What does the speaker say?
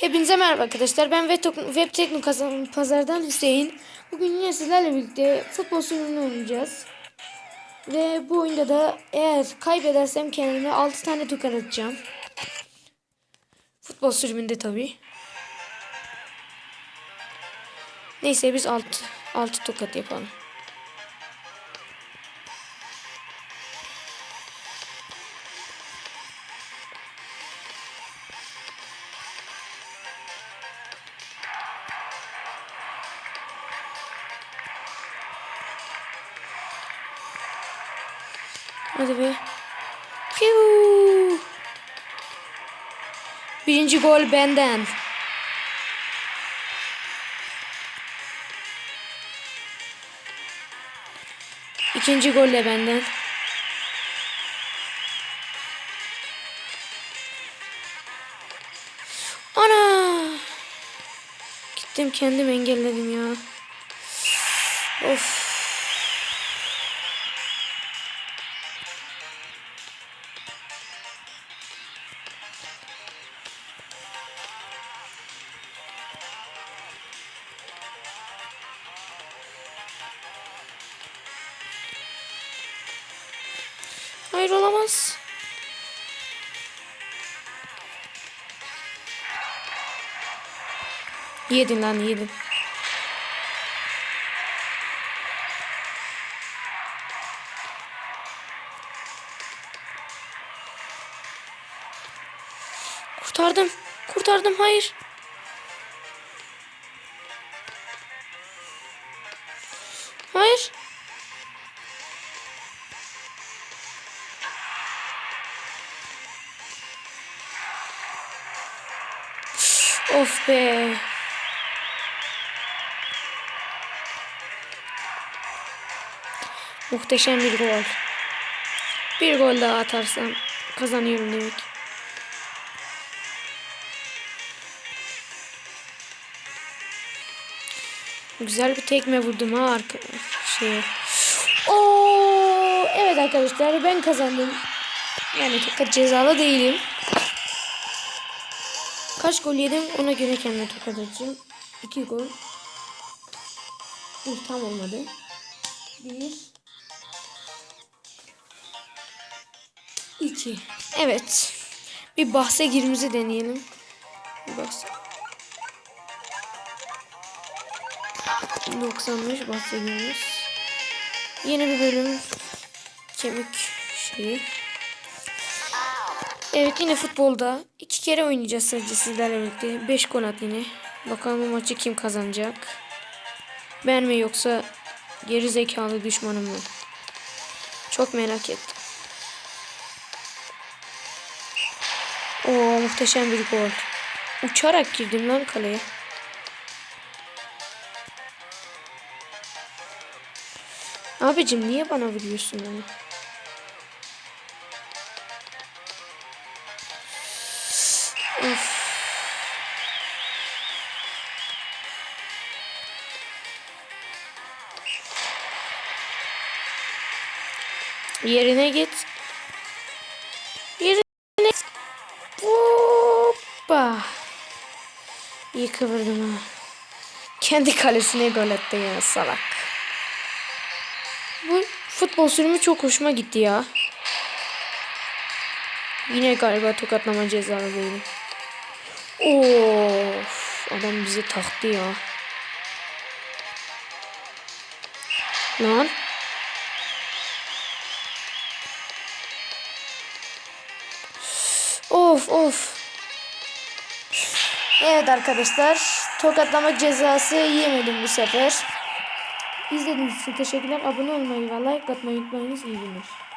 Hepinize merhaba arkadaşlar. Ben Web, Web Tekno Pazar'dan Hüseyin. Bugün yine sizlerle birlikte futbol sürümünü oynayacağız. Ve bu oyunda da eğer kaybedersem kendime 6 tane tokat atacağım. Futbol sürümünde tabi. Neyse biz 6 6 tokat yapalım. Hadi be. Piu. Birinci gol benden. İkinci gol de benden. Ana! Gittim kendim engelledim ya. Of. Hayır olamaz. Yedin lan yedin. Kurtardım. Kurtardım. Hayır. Of be. Muhteşem bir gol. Bir gol daha atarsam kazanıyorum demek. Güzel bir tekme vurdum ha arka şeye. Oo, evet arkadaşlar ben kazandım. Yani çok cezalı değilim. Kaç gol yedim ona göre kendime tokat atacağım. 2 gol. Bir tam olmadı. Bir. İki. Evet. Bir bahse girimizi deneyelim. Bir bahse. 95 bahse girimiz. Yeni bir bölüm. Kemik şeyi. Evet yine futbolda iki kere oynayacağız sadece sizlerle birlikte. 5 gol at yine. Bakalım bu maçı kim kazanacak? Ben mi yoksa geri zekalı düşmanım mı? Çok merak ettim. Oo muhteşem bir gol. Uçarak girdim lan kaleye. Abicim niye bana vuruyorsun onu? Of. Yerine git. Yerine git. Hoppa. İyi kıvırdım ha. Kendi kalesine gol attı ya salak. Bu futbol sürümü çok hoşuma gitti ya. Yine galiba tokatlama cezalı değilim. Of, adam bizi taktı ya. Lan. Of of. Evet arkadaşlar. Tokatlama cezası yemedim bu sefer. İzlediğiniz için teşekkürler. Abone olmayı ve like atmayı unutmayınız. İyi günler.